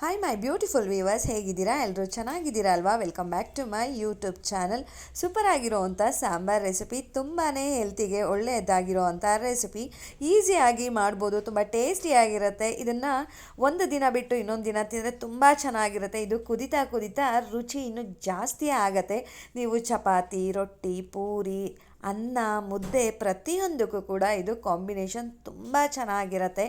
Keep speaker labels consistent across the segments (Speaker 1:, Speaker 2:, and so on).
Speaker 1: Hi my beautiful viewers ಹೇಗಿದ್ದೀರಾ? ಎಲ್ಲರೂ ಚೆನ್ನಾಗಿದ್ದೀರಾ ಅಲ್ವಾ? Welcome back to my YouTube channel super ಆಗಿರೋವಂಥ sambar recipe ತುಂಬಾ ಹೆಲ್ತಿಗೆ ಒಳ್ಳೆಯದಾಗಿರೋವಂಥ ರೆಸಿಪಿ ಈಸಿಯಾಗಿ ಮಾಡ್ಬೋದು, ತುಂಬ ಟೇಸ್ಟಿಯಾಗಿರುತ್ತೆ ಇದನ್ನು ಒಂದು ದಿನ ಬಿಟ್ಟು ಇನ್ನೊಂದು ದಿನ ತಿಂದರೆ ತುಂಬ ಚೆನ್ನಾಗಿರುತ್ತೆ. ಇದು ಕುದಿತಾ ಕುದಿತಾ ರುಚಿ ಇನ್ನೂ ಜಾಸ್ತಿ ಆಗತ್ತೆ. ನೀವು ಚಪಾತಿ, ರೊಟ್ಟಿ, ಪೂರಿ, ಅನ್ನ, ಮುದ್ದೆ ಪ್ರತಿಯೊಂದಕ್ಕೂ ಕೂಡ ಇದು ಕಾಂಬಿನೇಷನ್ ತುಂಬ ಚೆನ್ನಾಗಿರುತ್ತೆ.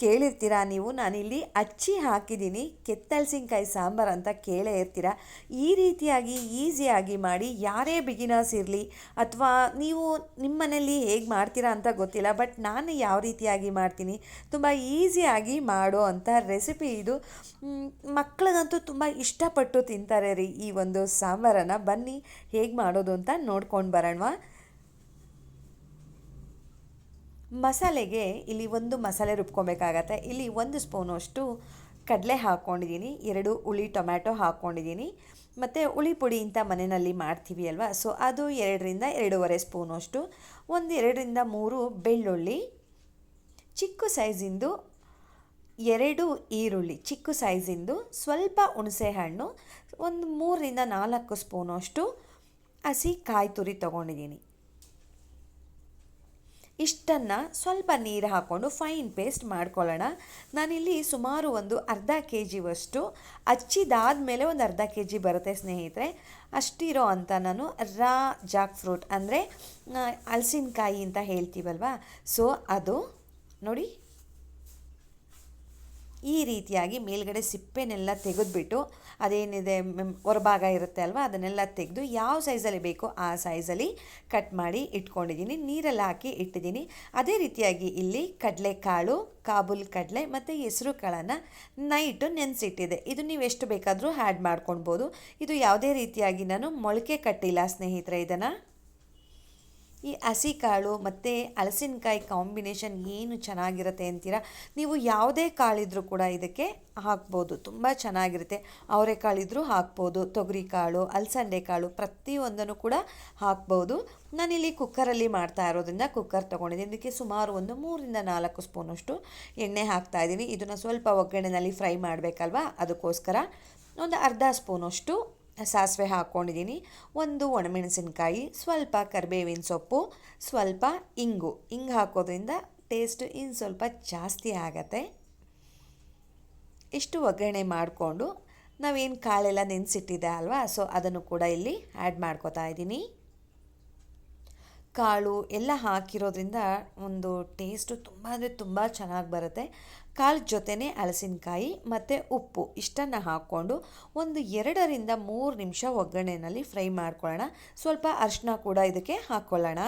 Speaker 1: ಕೇಳಿರ್ತೀರಾ ನೀವು? ನಾನಿಲ್ಲಿ ಅಚ್ಚಿ ಹಾಕಿದ್ದೀನಿ. ಕೆತ್ತಲ್ಸಿನ್ಕಾಯಿ ಸಾಂಬಾರು ಅಂತ ಕೇಳೇ ಇರ್ತೀರ? ಈ ರೀತಿಯಾಗಿ ಈಸಿಯಾಗಿ ಮಾಡಿ, ಯಾರೇ ಬಿಗಿನರ್ಸ್ ಇರಲಿ, ಅಥವಾ ನೀವು ನಿಮ್ಮ ಮನೆಯಲ್ಲಿ ಹೇಗೆ ಮಾಡ್ತೀರಾ ಅಂತ ಗೊತ್ತಿಲ್ಲ, ಬಟ್ ನಾನು ಯಾವ ರೀತಿಯಾಗಿ ಮಾಡ್ತೀನಿ. ತುಂಬ ಈಸಿಯಾಗಿ ಮಾಡೋ ಅಂಥ ರೆಸಿಪಿ ಇದು. ಮಕ್ಕಳಿಗಂತೂ ತುಂಬ ಇಷ್ಟಪಟ್ಟು ತಿಂತಾರೆ ರೀ ಈ ಒಂದು ಸಾಂಬಾರನ್ನು. ಬನ್ನಿ, ಹೇಗೆ ಮಾಡೋದು ಅಂತ ನೋಡ್ಕೊಂಡು ಬರೋಣವಾ? ಮಸಾಲೆಗೆ ಇಲ್ಲಿ ಒಂದು ಮಸಾಲೆ ರುಬ್ಕೊಬೇಕಾಗತ್ತೆ. ಇಲ್ಲಿ ಒಂದು ಸ್ಪೂನಷ್ಟು ಕಡಲೆ ಹಾಕ್ಕೊಂಡಿದ್ದೀನಿ, ಎರಡು ಹುಳಿ ಟೊಮ್ಯಾಟೊ ಹಾಕ್ಕೊಂಡಿದ್ದೀನಿ, ಮತ್ತು ಹುಳಿ ಪುಡಿ ಅಂತ ಮನೆಯಲ್ಲಿ ಮಾಡ್ತೀವಿ ಅಲ್ವಾ? ಸೊ ಅದು ಎರಡರಿಂದ ಎರಡೂವರೆ ಸ್ಪೂನಷ್ಟು, ಒಂದು ಎರಡರಿಂದ ಮೂರು ಬೆಳ್ಳುಳ್ಳಿ, ಚಿಕ್ಕ ಸೈಜಿಂದು ಎರಡು ಈರುಳ್ಳಿ, ಚಿಕ್ಕ ಸೈಜಿಂದು ಸ್ವಲ್ಪ ಹುಣಸೆಹಣ್ಣು ಒಂದು ಮೂರರಿಂದ ನಾಲ್ಕು ಸ್ಪೂನಷ್ಟು ಹಸಿ ಕಾಯಿ ತುರಿ ತೊಗೊಂಡಿದ್ದೀನಿ. ಇಷ್ಟನ್ನು ಸ್ವಲ್ಪ ನೀರು ಹಾಕ್ಕೊಂಡು ಫೈನ್ ಪೇಸ್ಟ್ ಮಾಡ್ಕೊಳ್ಳೋಣ. ನಾನಿಲ್ಲಿ ಸುಮಾರು ಒಂದು ಅರ್ಧ ಕೆ ಜಿವಷ್ಟು ಹಚ್ಚಿದಾದ್ಮೇಲೆ ಒಂದು ಅರ್ಧ ಕೆ ಜಿ ಬರುತ್ತೆ ಸ್ನೇಹಿತರೆ. ಅಷ್ಟಿರೋ ಅಂತ ನಾನು ರಾ ಜಾಕ್ ಫ್ರೂಟ್ ಅಂದರೆ ಹಲಸಿನಕಾಯಿ ಅಂತ ಹೇಳ್ತೀವಲ್ವಾ? ಸೊ ಅದು ನೋಡಿ ರೀತಿಯಾಗಿ ಮೇಲ್ಗಡೆ ಸಿಪ್ಪೆನೆಲ್ಲ ತೆಗೆದುಬಿಟ್ಟು ಅದೇನಿದೆ ಹೊರಭಾಗ ಇರುತ್ತೆ ಅಲ್ವಾ? ಅದನ್ನೆಲ್ಲ ತೆಗೆದು ಯಾವ ಸೈಜಲ್ಲಿ ಬೇಕೋ ಆ ಸೈಜಲ್ಲಿ ಕಟ್ ಮಾಡಿ ಇಟ್ಕೊಂಡಿದ್ದೀನಿ. ನೀರಲ್ಲಿ ಹಾಕಿ ಇಟ್ಟಿದ್ದೀನಿ. ಅದೇ ರೀತಿಯಾಗಿ ಇಲ್ಲಿ ಕಡಲೆಕಾಳು, ಕಾಬೂಲ್ ಕಡಲೆ ಮತ್ತು ಹೆಸರು ಕಾಳನ್ನು ನೈಟು ನೆನೆಸಿಟ್ಟಿದೆ. ಇದು ನೀವು ಎಷ್ಟು ಬೇಕಾದರೂ ಆ್ಯಡ್ ಮಾಡ್ಕೊಳ್ಬೋದು. ಇದು ಯಾವುದೇ ರೀತಿಯಾಗಿ ನಾನು ಮೊಳಕೆ ಕಟ್ಟಿಲ್ಲ, ಸ್ನೇಹಿತರೆ, ಇದನ್ನು. ಈ ಹಸಿ ಕಾಳು ಮತ್ತು ಹಲಸಿನಕಾಯಿ ಕಾಂಬಿನೇಷನ್ ಏನು ಚೆನ್ನಾಗಿರುತ್ತೆ ಅಂತೀರಾ? ನೀವು ಯಾವುದೇ ಕಾಳಿದ್ರೂ ಕೂಡ ಇದಕ್ಕೆ ಹಾಕ್ಬೋದು. ತುಂಬ ಚೆನ್ನಾಗಿರುತ್ತೆ. ಅವರೆಕಾಳಿದ್ರೂ ಹಾಕ್ಬೋದು. ತೊಗರಿ ಕಾಳು, ಅಲಸಂದೆ ಕಾಳು ಪ್ರತಿಯೊಂದನ್ನು ಕೂಡ ಹಾಕ್ಬೋದು. ನಾನಿಲ್ಲಿ ಕುಕ್ಕರಲ್ಲಿ ಮಾಡ್ತಾ ಇರೋದ್ರಿಂದ ಕುಕ್ಕರ್ ತೊಗೊಂಡಿದ್ದೀನಿ. ಇದಕ್ಕೆ ಸುಮಾರು ಒಂದು ಮೂರಿಂದ ನಾಲ್ಕು ಸ್ಪೂನಷ್ಟು ಎಣ್ಣೆ ಹಾಕ್ತಾ ಇದ್ದೀನಿ. ಇದನ್ನು ಸ್ವಲ್ಪ ಒಗ್ಗರಣೆನಲ್ಲಿ ಫ್ರೈ ಮಾಡಬೇಕಲ್ವಾ? ಅದಕ್ಕೋಸ್ಕರ ಒಂದು ಅರ್ಧ ಸ್ಪೂನಷ್ಟು ಸಾಸಿವೆ ಹಾಕ್ಕೊಂಡಿದ್ದೀನಿ. ಒಂದು ಒಣಮೆಣಸಿನ್ಕಾಯಿ, ಸ್ವಲ್ಪ ಕರಿಬೇವಿನ ಸೊಪ್ಪು, ಸ್ವಲ್ಪ ಇಂಗು. ಇಂಗು ಹಾಕೋದ್ರಿಂದ ಟೇಸ್ಟ್ ಇನ್ನು ಸ್ವಲ್ಪ ಜಾಸ್ತಿ ಆಗತ್ತೆ. ಇಷ್ಟು ಒಗ್ಗರಣೆ ಮಾಡಿಕೊಂಡು ನಾವೇನು ಕಾಳೆಲ್ಲ ನೆನೆಸಿಟ್ಟಿದೆ ಅಲ್ವಾ, ಸೊ ಅದನ್ನು ಕೂಡ ಇಲ್ಲಿ ಆ್ಯಡ್ ಮಾಡ್ಕೋತಾ ಇದ್ದೀನಿ. ಕಾಳು ಎಲ್ಲ ಹಾಕಿರೋದ್ರಿಂದ ಒಂದು ಟೇಸ್ಟು ತುಂಬ ಅಂದರೆ ತುಂಬ ಚೆನ್ನಾಗಿ ಬರುತ್ತೆ. ಕಾಳು ಜೊತೆನೇ ಹಲಸಿನಕಾಯಿ ಮತ್ತು ಉಪ್ಪು ಇಷ್ಟನ್ನು ಹಾಕ್ಕೊಂಡು ಒಂದು ಎರಡರಿಂದ ಮೂರು ನಿಮಿಷ ಒಗ್ಗರಣೆಯಲ್ಲಿ ಫ್ರೈ ಮಾಡ್ಕೊಳ್ಳೋಣ. ಸ್ವಲ್ಪ ಅರಿಶಿನ ಕೂಡ ಇದಕ್ಕೆ ಹಾಕ್ಕೊಳ್ಳೋಣ.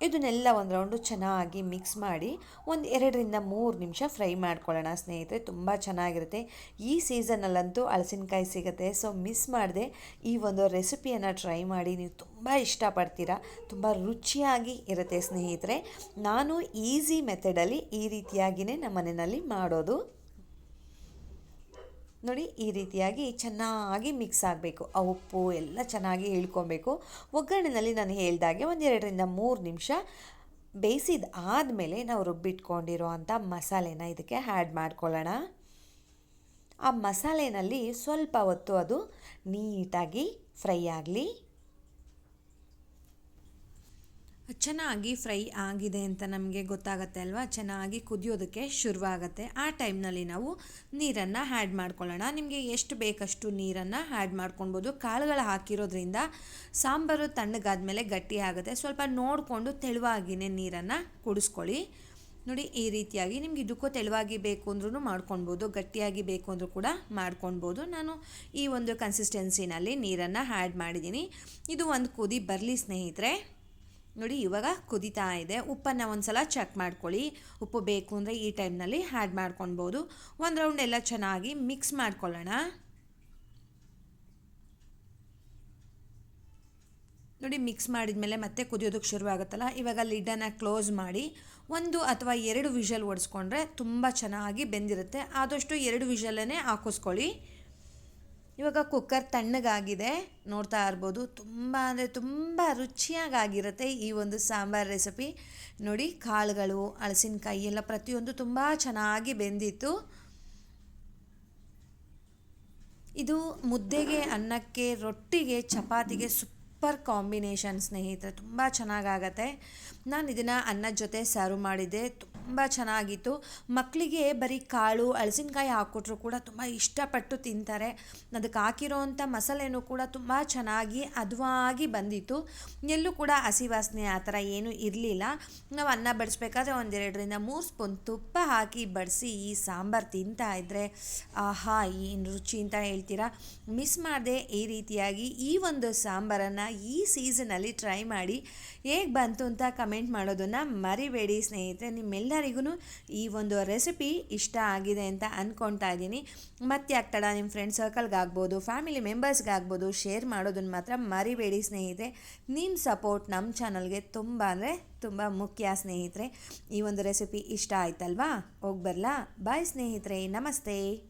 Speaker 1: ಇದನ್ನೆಲ್ಲ ಒಂದು ರೌಂಡು ಚೆನ್ನಾಗಿ ಮಿಕ್ಸ್ ಮಾಡಿ ಒಂದು ಎರಡರಿಂದ ಮೂರು ನಿಮಿಷ ಫ್ರೈ ಮಾಡ್ಕೊಳ್ಳೋಣ ಸ್ನೇಹಿತರೆ, ತುಂಬ ಚೆನ್ನಾಗಿರುತ್ತೆ. ಈ ಸೀಸನಲ್ಲಂತೂ ಹಲಸಿನಕಾಯಿ ಸಿಗುತ್ತೆ. ಸೊ, ಮಿಸ್ ಮಾಡದೆ ಈ ಒಂದು ರೆಸಿಪಿಯನ್ನು ಟ್ರೈ ಮಾಡಿ. ನೀವು ತುಂಬ ಇಷ್ಟಪಡ್ತೀರಾ? ತುಂಬ ರುಚಿಯಾಗಿ ಇರುತ್ತೆ ಸ್ನೇಹಿತರೆ. ನಾನು ಈಸಿ ಮೆಥಡಲ್ಲಿ ಈ ರೀತಿಯಾಗಿಯೇ ನಮ್ಮ ಮನೆಯಲ್ಲಿ ಮಾಡೋದು. ನೋಡಿ, ಈ ರೀತಿಯಾಗಿ ಚೆನ್ನಾಗಿ ಮಿಕ್ಸ್ ಆಗಬೇಕು. ಆ ಉಪ್ಪು ಎಲ್ಲ ಚೆನ್ನಾಗಿ ಇಳ್ಕೊಬೇಕು ಒಗ್ಗರಣೆಯಲ್ಲಿ ನಾನು ಹೇಳಿದಾಗೆ ಒಂದೆರಡರಿಂದ ಮೂರು ನಿಮಿಷ ಬೇಯಿಸಿದ ಆದಮೇಲೆ ನಾವು ರುಬ್ಬಿಟ್ಕೊಂಡಿರೋ ಅಂಥ ಮಸಾಲೆನ ಇದಕ್ಕೆ ಆ್ಯಡ್ ಮಾಡ್ಕೊಳ್ಳೋಣ. ಆ ಮಸಾಲೆಯಲ್ಲಿ ಸ್ವಲ್ಪ ಹೊತ್ತು ಅದು ನೀಟಾಗಿ ಫ್ರೈ ಆಗಲಿ. ಚೆನ್ನಾಗಿ ಫ್ರೈ ಆಗಿದೆ ಅಂತ ನಮಗೆ ಗೊತ್ತಾಗತ್ತೆ ಅಲ್ವಾ? ಚೆನ್ನಾಗಿ ಕುದಿಯೋದಕ್ಕೆ ಶುರುವಾಗುತ್ತೆ. ಆ ಟೈಮ್ನಲ್ಲಿ ನಾವು ನೀರನ್ನು ಆ್ಯಡ್ ಮಾಡ್ಕೊಳ್ಳೋಣ. ನಿಮಗೆ ಎಷ್ಟು ಬೇಕಷ್ಟು ನೀರನ್ನು ಆ್ಯಡ್ ಮಾಡ್ಕೊಳ್ಬೋದು. ಕಾಳುಗಳು ಹಾಕಿರೋದ್ರಿಂದ ಸಾಂಬಾರು ತಣ್ಣಗಾದ್ಮೇಲೆ ಗಟ್ಟಿ ಆಗುತ್ತೆ. ಸ್ವಲ್ಪ ನೋಡಿಕೊಂಡು ತೆಳುವಾಗಿನೇ ನೀರನ್ನು ಕುಡಿಸ್ಕೊಳ್ಳಿ. ನೋಡಿ, ಈ ರೀತಿಯಾಗಿ ನಿಮ್ಗೆ ಇದಕ್ಕೂ ತೆಳುವಾಗಿ ಬೇಕು ಅಂದ್ರೂ ಮಾಡ್ಕೊಳ್ಬೋದು. ಗಟ್ಟಿಯಾಗಿ ಬೇಕು ಅಂದರೂ ಕೂಡ ಮಾಡ್ಕೊಳ್ಬೋದು. ನಾನು ಈ ಒಂದು ಕನ್ಸಿಸ್ಟೆನ್ಸಿನಲ್ಲಿ ನೀರನ್ನು ಆ್ಯಡ್ ಮಾಡಿದ್ದೀನಿ. ಇದು ಒಂದು ಕುದಿ, ಬರಲಿ ಸ್ನೇಹಿತರೆ. ನೋಡಿ, ಇವಾಗ ಕುದೀತಾ ಇದೆ. ಉಪ್ಪನ್ನು ಒಂದು ಸಲ ಚೆಕ್ ಮಾಡ್ಕೊಳ್ಳಿ. ಉಪ್ಪು ಬೇಕು ಅಂದರೆ ಈ ಟೈಮ್ನಲ್ಲಿ ಆ್ಯಡ್ ಮಾಡ್ಕೊಳ್ಬೋದು ಒಂದು ರೌಂಡ್ ಎಲ್ಲ ಚೆನ್ನಾಗಿ ಮಿಕ್ಸ್ ಮಾಡ್ಕೊಳ್ಳೋಣ. ನೋಡಿ ಮಿಕ್ಸ್ ಮಾಡಿದ್ಮೇಲೆ ಮತ್ತೆ ಕುದಿಯೋದಕ್ಕೆ ಶುರುವಾಗುತ್ತಲ್ಲ? ಇವಾಗ ಲಿಡ್ಡನ್ನು ಕ್ಲೋಸ್ ಮಾಡಿ, ಒಂದು ಅಥವಾ ಎರಡು ವಿಷಲ್ ಓಡಿಸ್ಕೊಂಡ್ರೆ ತುಂಬ ಚೆನ್ನಾಗಿ ಬೆಂದಿರುತ್ತೆ. ಆದಷ್ಟು ಎರಡು ವಿಷಲನ್ನೇ ಹಾಕಿಸ್ಕೊಳ್ಳಿ. ಇವಾಗ ಕುಕ್ಕರ್ ತಣ್ಣಗಾಗಿದೆ, ನೋಡ್ತಾ ಇರ್ಬೋದು. ತುಂಬ ಅಂದರೆ ತುಂಬ ರುಚಿಯಾಗಿರುತ್ತೆ ಈ ಒಂದು ಸಾಂಬಾರ್ ರೆಸಿಪಿ ನೋಡಿ, ಕಾಳುಗಳು, ಹಲಸಿನಕಾಯಿ ಎಲ್ಲ ಪ್ರತಿಯೊಂದು ತುಂಬ ಚೆನ್ನಾಗಿ ಬೆಂದಿತ್ತು. ಇದು ಮುದ್ದೆಗೆ, ಅನ್ನಕ್ಕೆ, ರೊಟ್ಟಿಗೆ, ಚಪಾತಿಗೆ ಸೂಪರ್ ಕಾಂಬಿನೇಷನ್ ಸ್ನೇಹಿತರೆ. ತುಂಬ ಚೆನ್ನಾಗಾಗತ್ತೆ. ನಾನು ಇದನ್ನು ಅನ್ನದ ಜೊತೆ ಸರ್ವ್ ಮಾಡಿದ್ದೆ. ತುಂಬ ಚೆನ್ನಾಗಿತ್ತು. ಮಕ್ಕಳಿಗೆ ಬರೀ ಕಾಳು ಹಲಸಿನಕಾಯಿ ಹಾಕ್ಕೊಟ್ರು ಕೂಡ ತುಂಬ ಇಷ್ಟಪಟ್ಟು ತಿಂತಾರೆ. ಅದಕ್ಕೆ ಹಾಕಿರೋವಂಥ ಮಸಾಲೆನೂ ಕೂಡ ತುಂಬ ಚೆನ್ನಾಗಿ ಹದವಾಗಿ ಬಂದಿತ್ತು. ಎಲ್ಲೂ ಕೂಡ ಹಸಿ ವಾಸನೆ ಆ ಥರ ಏನೂ ಇರಲಿಲ್ಲ. ನಾವು ಅನ್ನ ಬಡಿಸ್ಬೇಕಾದ್ರೆ ಒಂದೆರಡರಿಂದ ಮೂರು ಸ್ಪೂನ್ ತುಪ್ಪ ಹಾಕಿ ಬಡಿಸಿ ಈ ಸಾಂಬಾರು ತಿಂತಾ ಇದ್ದರೆ ಆಹಾ, ಏನು ರುಚಿ ಅಂತ ಹೇಳ್ತೀರಾ? ಮಿಸ್ ಮಾಡದೆ ಈ ರೀತಿಯಾಗಿ ಈ ಒಂದು ಸಾಂಬಾರನ್ನು ಈ ಸೀಸನಲ್ಲಿ ಟ್ರೈ ಮಾಡಿ ಹೇಗೆ ಬಂತು ಅಂತ ಕಮೆಂಟ್ ಮಾಡೋದನ್ನು ಮರಿಬೇಡಿ ಸ್ನೇಹಿತರೆ. ನಿಮ್ಮೆಲ್ಲರಿಗೂ ಈ ಒಂದು ರೆಸಿಪಿ ಇಷ್ಟ ಆಗಿದೆ ಅಂತ ಅಂದ್ಕೊಳ್ತಾ ಇದ್ದೀನಿ. ಮತ್ತೆ ಆಗ್ತಾಡ ನಿಮ್ಮ ಫ್ರೆಂಡ್ ಸರ್ಕಲ್ಗಾಗ್ಬೋದು ಫ್ಯಾಮಿಲಿ ಮೆಂಬರ್ಸ್ಗಾಗ್ಬೋದು ಶೇರ್ ಮಾಡೋದನ್ನು ಮಾತ್ರ ಮರಿಬೇಡಿ ಸ್ನೇಹಿತರೆ. ನಿಮ್ಮ ಸಪೋರ್ಟ್ ನಮ್ಮ ಚಾನಲ್ಗೆ ತುಂಬ ಅಂದರೆ ತುಂಬ ಮುಖ್ಯ ಸ್ನೇಹಿತರೆ. ಈ ಒಂದು ರೆಸಿಪಿ ಇಷ್ಟ ಆಯ್ತಲ್ವಾ? ಹೋಗಿ ಬರಲಾ? ಬಾಯ್ ಸ್ನೇಹಿತರೆ, ನಮಸ್ತೆ.